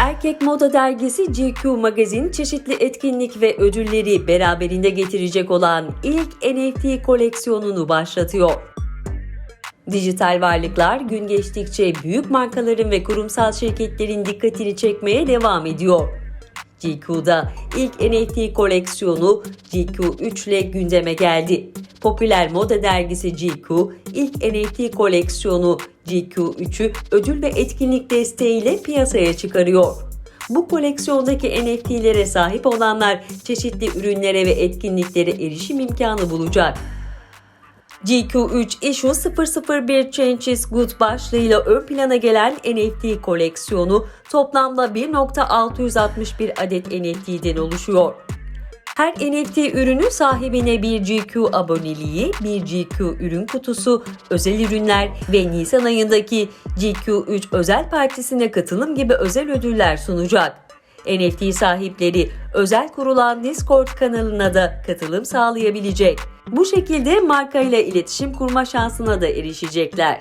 Erkek Moda Dergisi GQ Magazin çeşitli etkinlik ve ödülleri beraberinde getirecek olan ilk NFT koleksiyonunu başlatıyor. Dijital varlıklar gün geçtikçe büyük markaların ve kurumsal şirketlerin dikkatini çekmeye devam ediyor. GQ'da ilk NFT koleksiyonu GQ3 ile gündeme geldi. Popüler moda dergisi GQ, ilk NFT koleksiyonu GQ3'ü ödül ve etkinlik desteğiyle piyasaya çıkarıyor. Bu koleksiyondaki NFT'lere sahip olanlar çeşitli ürünlere ve etkinliklere erişim imkanı bulacak. GQ3 Issue 001 Changes Good başlığıyla ön plana gelen NFT koleksiyonu toplamda 1.661 adet NFT'den oluşuyor. Her NFT ürünü sahibine bir GQ aboneliği, bir GQ ürün kutusu, özel ürünler ve Nisan ayındaki GQ3 özel partisine katılım gibi özel ödüller sunacak. NFT sahipleri özel kurulan Discord kanalına da katılım sağlayabilecek. Bu şekilde markayla iletişim kurma şansına da erişecekler.